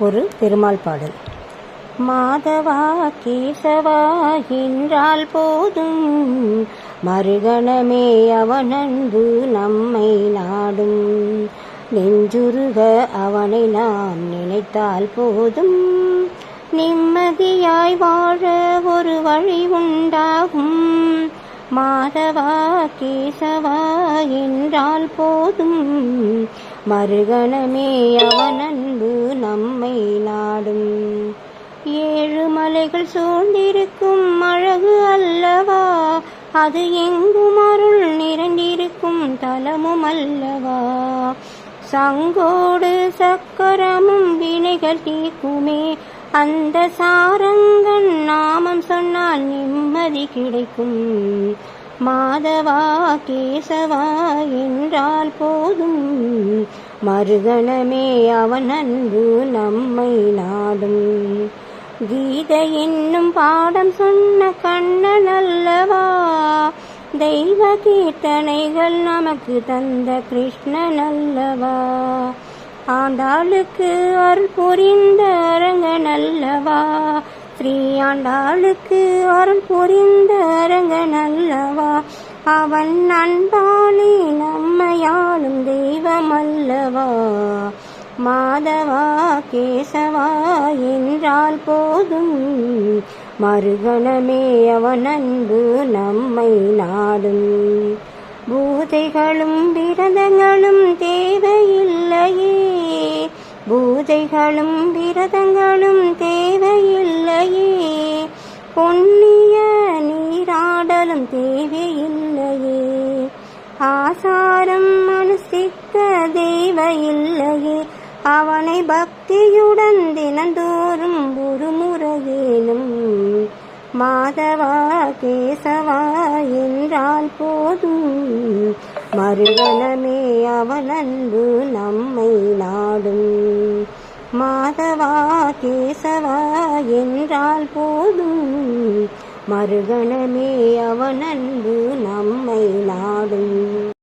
ஒரு பெருமாள் பாடல். மாதவா கேசவா என்றால் போதும். மறுகணமே அவனன்பு நம்மை நாடும். நெஞ்சுருக அவனை நாம் நினைத்தால் போதும். நிம்மதியாய் வாழ ஒரு வழி உண்டாகும். மாதவா கேசவா என்றால் போதும். மறுகணமே அவன் அன்பு நம்மை நாடும். ஏழு மலைகள் சூழ்ந்திருக்கும் அழகு அல்லவா? அது எங்கும் அருள் நிறைந்திருக்கும் தலமும் அல்லவா? சங்கோடு சக்கரமும் வினைகள் தீர்க்குமே. அந்த சாரங்கன் நாமம் சொன்னால் நிம்மதி கிடைக்கும். மாதவா கேசவா என்றால் போதும். மறுகணமே அவன் அன்பு நம்மை நாடும். கீதை என்னும் பாடம் சொன்ன கண்ணன் அல்லவா? தெய்வ கீர்த்தனைகள் நமக்கு தந்த கிருஷ்ணன் அல்லவா? ஆண்டாளுக்கு அருள் புரிந்த அரங்கன் அல்லவா? ஸ்ரீ ஆண்டாளுக்கு அருள் புரிந்த அரங்கன் அவன் அன்பாலே நம்மையாளும் தெய்வம் அல்லவா மாதவா கேசவா என்றால் போதும். மறுகணமே அவன் அன்பு நம்மை நாடும். பூதைகளும் விரதங்களும் தேவையில்லையே. பூதைகளும் விரதங்களும் தேவையில்லையே. பொன்னிய நீராடலும் தேவை ஆசாரம் அனுஷ்டிக்க இல்லையே அவனை பக்தியுடன் தினந்தோறும் ஒரு முறையேனும் மாதவா கேசவா என்றால் போதும். மறுவனமே அவன் அன்பு நம்மை நாடும். மாதவா கேசவா என்றால் போதும். மறுகணமே அவன் அன்பு நம்மை நாடும்.